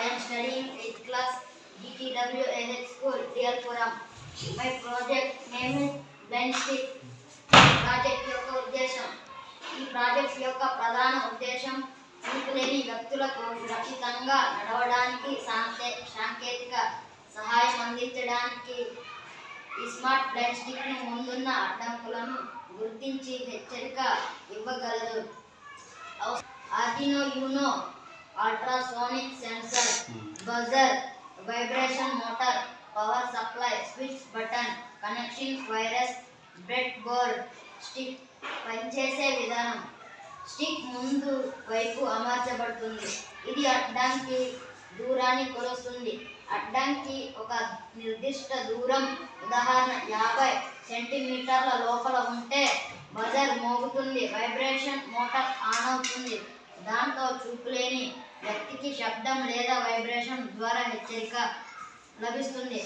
I am studying 8th class GTWAH School, Diyalpuram. My project name is Blind Stick. Project యొక్క ఉద్దేశం ఈ project యొక్క ప్రధాన ఉద్దేశం చూపులేని వ్యక్తులకు సురక్షితంగా నడవడానికి సాంకే సాంకేతిక సహాయం అందించడానికి ఈ స్మార్ట్ బ్లైండ్ స్టిక్ను ముందున్న అడ్డంకులను గుర్తించి హెచ్చరిక ఇవ్వగలదు Arduino Uno ultrasonic sensor buzzer vibration motor power supply switch button connection wires breadboard stick పనిచేసే విధానం. స్టిక్ ముందు వైపు అమర్చబడుతుంది. ఇది అడ్డంకి దూరాన్ని కొలుస్తుంది. అడ్డంకి ఒక నిర్దిష్ట దూరం ఉదాహరణ యాభై సెంటీమీటర్ల లోపల ఉంటే బజర్ మోగుతుంది వైబ్రేషన్ మోటార్ ఆన్ అవుతుంది. దాంతో చూపులేని వ్యక్తికి శబ్దం లేదా వైబ్రేషన్ ద్వారా హెచ్చరిక లభిస్తుంది.